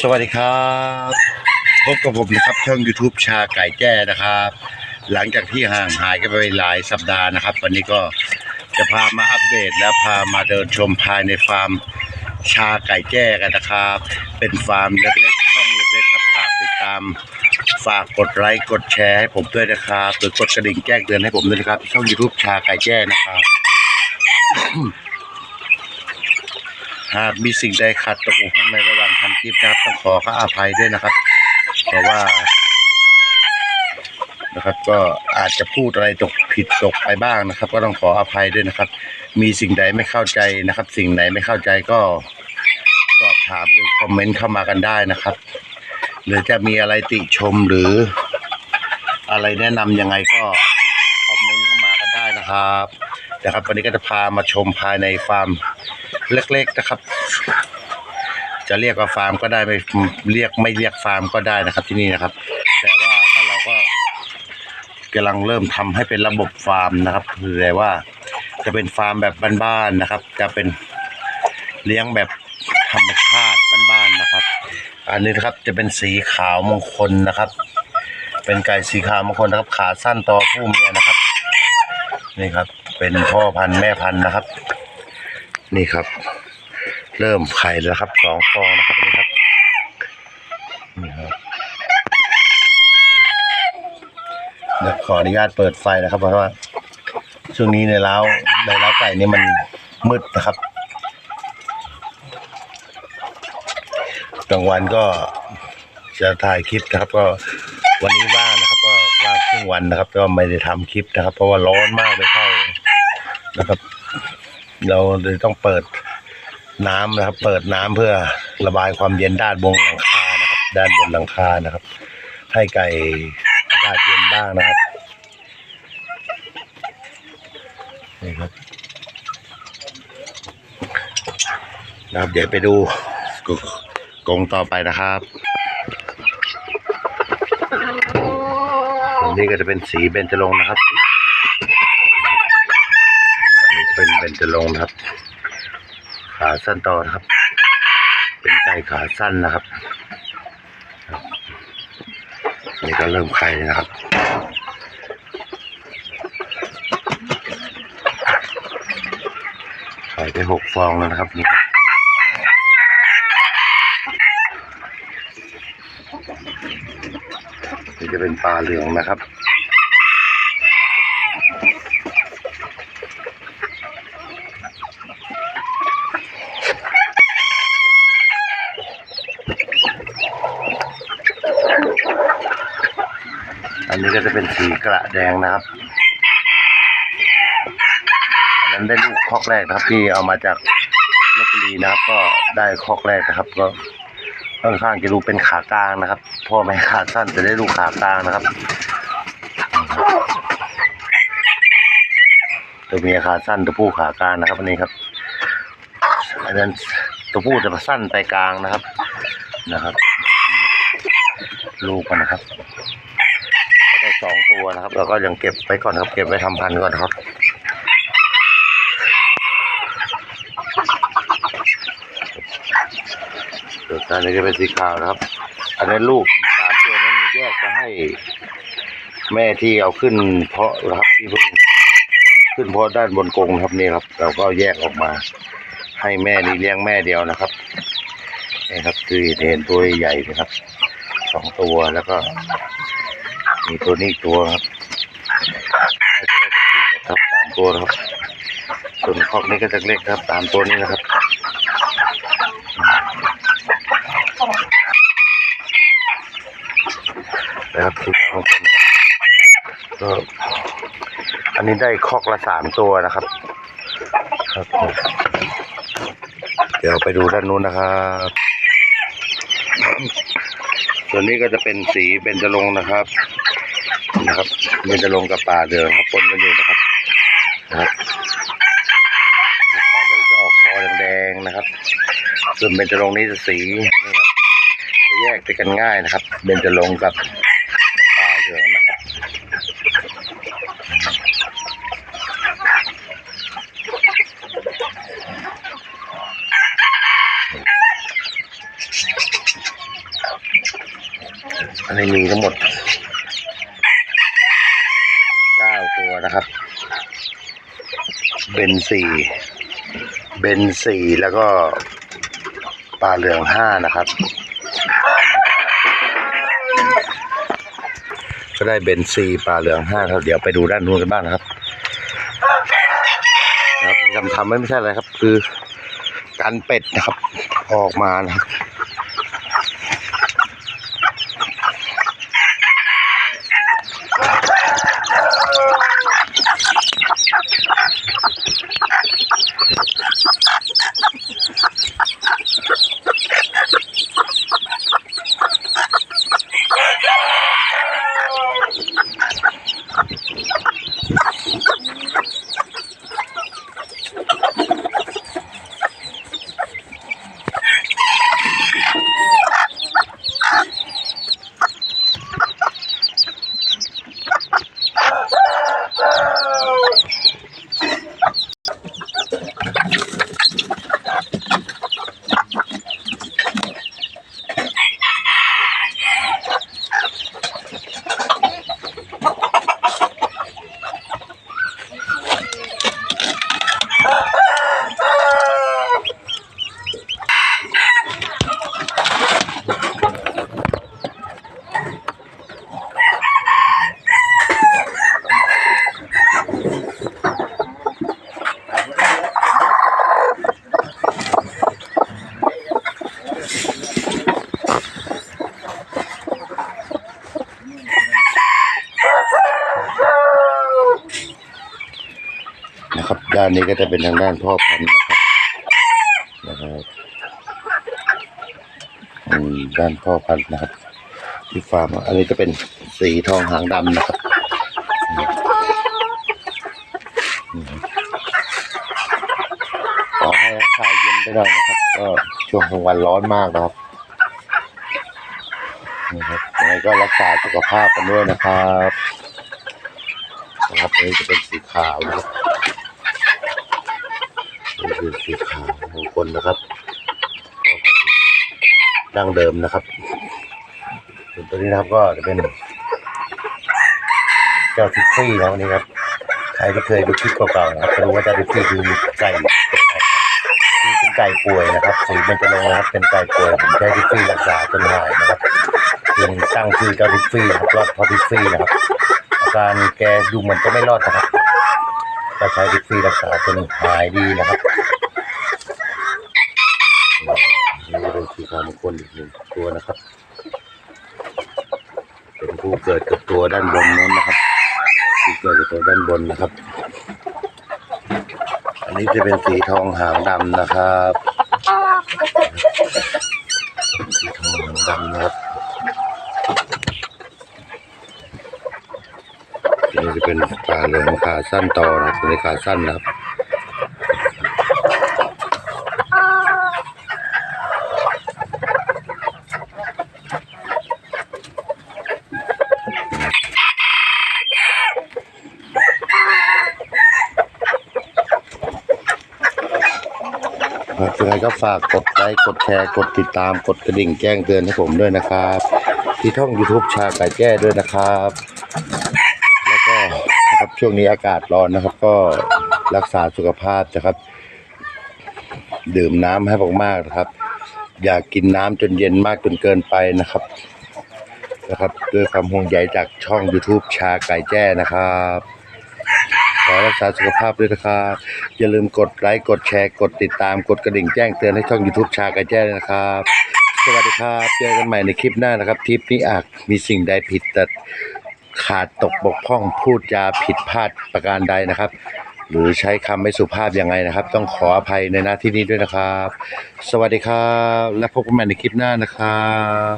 สวัสดีครับพบกับผมนะครับช่อง YouTube ชาไก่แจ้นะครับ หลังจากที่ห่างหายกันไปหลายสัปดาห์นะครับ วันนี้ก็จะพามาอัปเดตและพามาเดินชมภายในฟาร์มชาไก่แจ้กันนะครับ เป็นฟาร์มเล็กๆช่องเล็กๆครับฝากติดตาม ฝากกดไลค์กดแชร์ให้ผมด้วยนะครับหรือกดกระดิ่งแจ้งเตือนให้ผมด้วยนะครับ ช่อง YouTube ชาไก่แจ้นะครับ หากมีสิ่งใดขัดตกบกพร่องในระหว่าง ทำคลิปนะครับต้องขอขออภัยด้วยนะครับ เพราะว่า นะครับ ก็อาจจะพูดอะไรตกผิดตกไปบ้างนะครับ ก็ต้องขออภัยด้วยนะครับ มีสิ่งใดไม่เข้าใจนะครับ สิ่งไหนไม่เข้าใจก็สอบถามหรือคอมเมนต์เข้ามากันได้นะครับ หรือจะมีอะไรติชมหรือ อะไรแนะนำยังไงก็คอมเมนต์เข้ามากันได้นะครับนะครับวันนี้ก็จะพามาชมภายในฟาร์มเล็กๆนะครับ จะเรียกว่าฟาร์มก็ได้ไม่เรียกไม่เรียกฟาร์มก็ได้นะครับที่นี่นะครับ แต่ว่าถ้าเราก็กำลังเริ่มทำให้เป็นระบบฟาร์มนะครับคือแต่ว่าจะเป็นฟาร์มแบบบ้านๆนะครับ จะเป็นเลี้ยงแบบธรรมชาติบ้านๆนะครับ อันนี้นะครับจะเป็นสีขาวมงคลนะครับ เป็นไก่สีขาวมงคลนะครับ ขาสั้นต่อผู้เมียนะครับ นี่ครับ เป็นพ่อพันธุ์แม่พันธุ์นะครับ นี่ครับ เริ่มไข่แล้วครับสองฟองนะครับนี่ครับนี่ครับเดี๋ยวขออนุญาตเปิดไฟนะครับ เพราะว่า ช่วงนี้ในเล้าในเล้าไก่นี่มันมืดนะครับกลางวันก็จะถ่ายคลิปนะครับ ก็วันนี้ว่างนะครับ ก็ว่างครึ่งวันนะครับ ก็ไม่ได้ทำคลิปนะครับ เพราะว่าร้อนมากเลยเข้านะครับ เราเลยต้องเปิด น้ำนะครับ เปิดน้ำเพื่อระบายความเย็นด้านบนหลังคานะครับ ด้านบนหลังคานะครับ ให้ไก่อากาศเย็นบ้างนะครับนี่ครับนะครับ เดี๋ยวไปดูกกรงต่อไปนะครับอันนี้ก็จะเป็นสีเบญจรงค์นะครับ เป็นเป็นจะลงค์นะครับ ขาสั้นต่อนะครับ เป็นไก่ขาสั้นนะครับนี่ก็เริ่มไข่นะครับไข่ไปหกฟองแล้วนะครับนี่ครับนี่จะเป็นปลาเหลืองนะครับ อันนี้ก็จะเป็นสีกระแดงนะครับ อันนั้นได้ลูกคอกแรกนะครับ ที่เอามาจากลบบุรีนะครับ ก็ได้คอกแรกนะครับ ก็ค่อนข้างจะดูเป็นขากลางนะครับ พ่อแม่ขาสั้นจะได้ลูกขากลางนะครับตัวเมียขาสั้นตัวผู้ขากลางนะครับอันนี้ครับ อันนั้นตัวผู้จะสั้นไปกลางนะครับนะครับ ลูกมันนะครับก็ได้สองตัวนะครับแล้วก็ยังเก็บไว้ก่อนครับ เก็บไว้ทำพันธุ์ก่อนครับส่วนอันนี้จะเป็นสีขาวนะครับ อันนี้ลูกสามตัวนั้นแยกมาให้ แม่ที่เอาขึ้น เพาะนะครับที่เพิ่งขึ้นเพาะด้านบนกรงครับนี่ครับ เราก็แยกออกมา ให้แม่นี้เลี้ยงแม่เดียวนะครับนี่ครับคือเห็นตัวใหญ่นะครับ สองตัวแล้วก็ มีตัวนี้ตัวครับตัวผู้หมดครับสามตัวครับ ส่วนคอกนี้ก็จะเล็กครับสามตัวนี้นะครับนะครับสีขาวของคนก็อันนี้ได้คอกละสามตัวนะครับ ครับ เดี๋ยวไปดูด้านนู้นนะครับ ส่วนนี้ก็จะเป็นสีเบญจรงค์นะครับนะครับเบญจรงค์กับป่าเดืองครับปนกันอยู่นะครับนะครับป่าเดือจะออกคอแดงๆนะครับ ส่วนเบญจรงค์นี้จะสีนี่ครับจะแยกไปกันง่ายนะครับ เบญจรงค์กับป่าเหลืองนะครับ อันนี้มีทั้งหมดเก้าตัวนะครับ เบนสี่เบนสี่แล้วก็ปลาเหลืองห้านะครับ ก็ได้เบนซีปลาเหลืองห้าครับ เดี๋ยวไปดูด้านนู้นกันบ้างนะครับครับทำทำไว้ไม่ใช่อะไรครับ คือการเป็ดนะครับ ออกมานะครับ นะครับ ด้านนี้ก็จะเป็นทางด้านพ่อพันธุ์นะครับนะครับอืมด้านพ่อพันธุ์นะครับ ที่ฟาร์มอันนี้จะเป็นสีทองหางดำนะครับขอให้ราคาเย็นไปหน่อยนะครับ ก็ช่วงกลางวันร้อนมากนะครับนี่ครับยังไงก็รักษาสุขภาพกันด้วยนะครับนะครับนนี้จะเป็นสีขาวนะครับ คือสีขาวของคนนะครับดั้งเดิมนะครับส่วนตัวนี้นะครับก็จะเป็น เจ้าทิฟฟี่นะวันนี้ครับใครที่เคยดูคลิปเก่าๆนะครับจะรู้ว่าเจ้าทิฟฟี่คือไก่ตัวไหนครับคือเป็นไก่ป่วยนะครับสีมันจะลงนะครับ เป็นไก่ป่วยผมใช้ทิฟฟี่รักษาจนหายนะครับจึงตั้งชื่อเจ้าทิฟฟี่นะครับรอดพราะทิฟฟี่นะครับอาการแกดูเหมือนจะไม่รอดนะครับ ก็ใช้ทิฟฟี่รักษาจนหายดีนะครับนี่เป็นสีขาวมงคลอีกหนึ่งตัวนะครับ เป็นผู้เกิดกับตัวด้านบนนู้นนะครับที่เกิดกับตัวด้านบนนะครับ อันนี้จะเป็นสีทองหางดำนะครับ สีทองหางดำนะครับอันนี้ จะเป็นปลาเหลืองขาสั้นต่อนะครับตัวนี้ขาสั้นนะครับครับยังไงก็ฝากกดไลค์กดแชร์กดติดตามกดกระดิ่งแจ้งเตือนให้ผมด้วยนะครับ ที่ท่อง YouTube ชาไก่แจ้ด้วยนะครับ แล้วก็นะครับ ช่วงนี้อากาศร้อนนะครับ ก็รักษาสุขภาพนะครับ ดื่มน้ำให้มากๆนะครับ อย่ากินน้ำจนเย็นมากจนเกินไปนะครับนะครับ ด้วยความห่วงใยจากช่อง YouTube ชาไก่แจ้นะครับ ขอรักษาสุขภาพด้วยนะครับ อย่าลืมกดไลค์ กดแชร์ กดติดตาม กดกระดิ่งแจ้งเตือนให้ช่อง YouTube ชาไกระแจ้ด้วยนะครับ สวัสดีครับ เจอกันใหม่ในคลิปหน้านะครับทริปนี้อาจมีสิ่งใดผิดแต่ ขาดตกบกพร่องพูดจาผิดพลาดประการใดนะครับ หรือใช้คำไม่สุภาพยังไงนะครับ ต้องขออภัยในหน้าที่นี้ด้วยนะครับ สวัสดีครับ และพบกันใหม่ในคลิปหน้านะครับ